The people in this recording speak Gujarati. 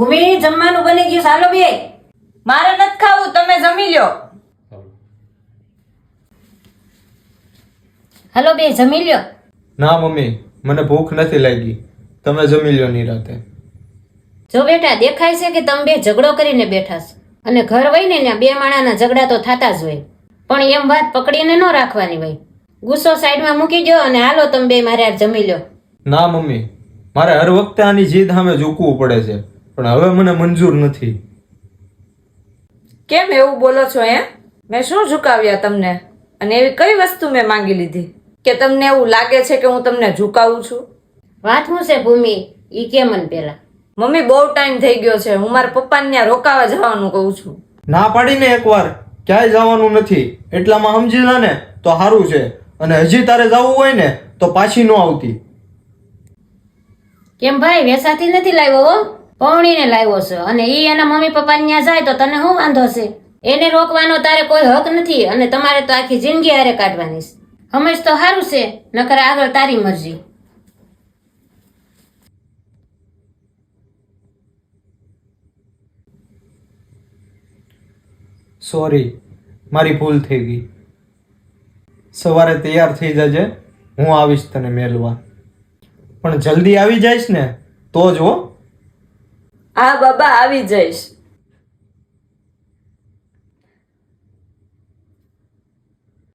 ભૂમિ જમવાનું બની ગયું. ચાલો બે. મારે નથી ખાવું. તમે જમી લ્યો હાલો બે જમી લ્યો ના મમ્મી. મને ભૂખ નથી લાગી. તમે જમી લ્યો નિરાતે જો બેટા દેખાય છે કે તમે બે ઝઘડો કરીને બેઠા છો. અને ઘર વહીને ત્યાં બે માણાના ઝઘડા તો થતા જ હોય. પણ એમ વાત પકડીને ન રાખવાની હોય. ગુસ્સો સાઈડમાં મૂકી દો અને હાલો તમે બે મારે જમી લો. ના મમ્મી. મારે હર વખતે આની જીદ સામે ઝૂકવું પડે છે. પણ હવે મને મંજૂર નથી. કેમ એવું બોલો છો એમ? મેં શું ઝુકાવ્યા તમને? અને એવી કઈ વસ્તુ મેં માંગી લીધી? કે તમને એવું લાગે છે કે હું તમને ઝુકાવું છું? વાત હું છે ભૂમિ? ઈ કે મન પેલા. મમ્મી બહુ ટાઈમ થઈ ગયો છે. હું મારા પપ્પાને ત્યાં રોકાવા જવાનું કહું છું. ના પાડીને એકવાર. ક્યાંય જવાનું નથી. એટલામાં સમજી લે ને તો સારું છે. અને હજી તારે જવું હોય ને તો પાછી ન આવતી. કેમ ભાઈ વેસાથી નથી લાવ્યો હો? પૌણીને લાવ્યો છે. અને એ એના મમ્મી પપ્પા ત્યાં જાય તો તને શું વાંધો છે? એને રોકવાનો તારે કોઈ હક નથી અને તમારે તો આખી જિંદગી હારે કાઢવાની છે. હંમેશ તો સારું છે, નકર આગળ તારી મરજી. સોરી મારી ભૂલ થઈ ગઈ. સવારે તૈયાર થઈ જજે, હું આવીશ તને મેલવા. પણ જલ્દી આવી જઈશ ને, તો જ હો. હા બાબા આવી જઈશ.